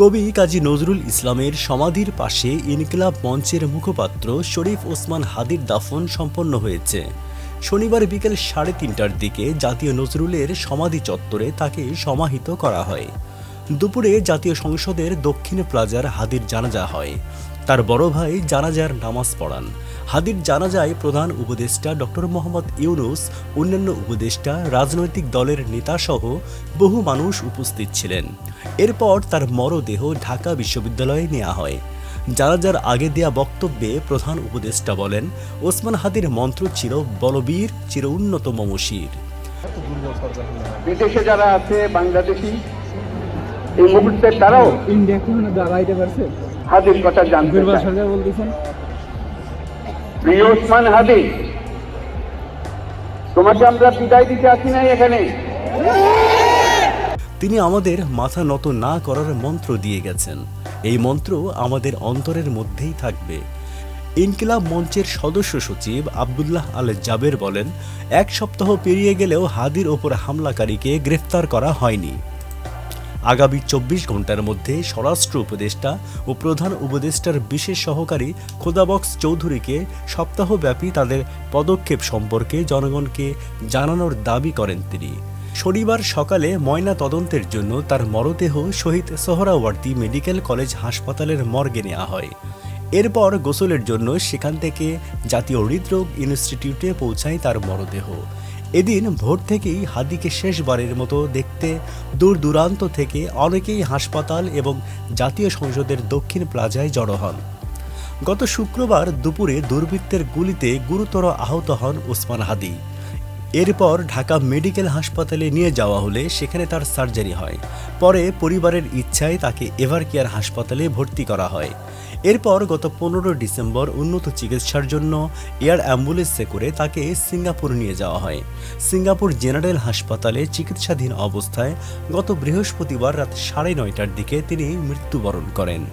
কবি কাজী নজরুল ইসলামের সমাধির পাশে ইনকিলাব মঞ্চের মুখপাত্র শরীফ ওসমান হাদির দাফন সম্পন্ন হয়েছে। শনিবার বিকেল সাড়ে তিনটার দিকে জাতীয় নজরুলের সমাধি চত্বরে তাকে সমাহিত করা হয়। দুপুরে জাতীয় সংসদের দক্ষিণ প্লাজার হাদির জানাজা হয়। তার বড় ভাই জানাজার নামাজ পড়ান। হাদির জানাজায় প্রধান উপদেষ্টা ডক্টর মোহাম্মদ ইউনুস অন্যান্য উপদেষ্টা রাজনৈতিক দলের নেতাসহ বহু মানুষ উপস্থিত ছিলেন। এরপর তার মরদেহ ঢাকা বিশ্ববিদ্যালয়ে নেওয়া হয়। জানাজার আগে দেয়া বক্তব্যে প্রধান উপদেষ্টা বলেন ওসমান হাদির মন্ত্র ছিল বলবীর চির উন্নত মমশির বিদেশে যারা আছে বাংলাদেশি এই মুহূর্তে তারাও ইন্ডিয়া দাঁড়াইতে পারছে? হাদির কথা জানতে প্রিয় ওসমান হাদি তোমাকে আমরা বিদায় দিতে আসি নাই এখানে। তিনি আমাদের মাথা নত না করার মন্ত্র দিয়ে গেছেন। এই মন্ত্র আমাদের অন্তরের মধ্যেই থাকবে। ইনকিলাব মঞ্চের সদস্য সচিব আবদুল্লাহ আল জাবের বলেন এক সপ্তাহ পেরিয়ে গেলেও হাদির ওপর হামলাকারীকে গ্রেফতার করা হয়নি। আগামী চব্বিশ ঘণ্টার মধ্যে স্বরাষ্ট্র উপদেষ্টা ও প্রধান উপদেষ্টার বিশেষ সহকারী খোদাবক্স চৌধুরীকে সপ্তাহব্যাপী তাদের পদক্ষেপ সম্পর্কে জনগণকে জানানোর দাবি করেন তিনি। শনিবার সকালে ময়না তদন্তের জন্য তার মরদেহ শহীদ সোহরাওয়ার্দী মেডিকেল কলেজ হাসপাতালের মর্গে নেওয়া হয়। এরপর গোসলের জন্য সেখান থেকে জাতীয় হৃদরোগ ইনস্টিটিউটে পৌঁছায় তার মরদেহ। এদিন ভোর থেকেই হাদিকে শেষবারের মতো দেখতে দূর দূরান্ত থেকে অনেকেই হাসপাতাল এবং জাতীয় সংসদের দক্ষিণ প্লাজায় জড়ো হন। গত শুক্রবার দুপুরে দুর্বৃত্তের গুলিতে গুরুতর আহত হন ওসমান হাদি। এরপর ঢাকা মেডিকেল হাসপাতালে নিয়ে যাওয়া হলে সেখানে তার সার্জারি হয়। পরে পরিবারের ইচ্ছায় তাকে এভার কেয়ার হাসপাতালে ভর্তি করা হয়। এরপর গত পনেরো ডিসেম্বর উন্নত চিকিৎসার জন্য এয়ার অ্যাম্বুলেন্সে করে তাকে সিঙ্গাপুর নিয়ে যাওয়া হয়। সিঙ্গাপুর জেনারেল হাসপাতালে চিকিৎসাধীন অবস্থায় গত বৃহস্পতিবার রাত সাড়ে নয়টার দিকে তিনি মৃত্যুবরণ করেন।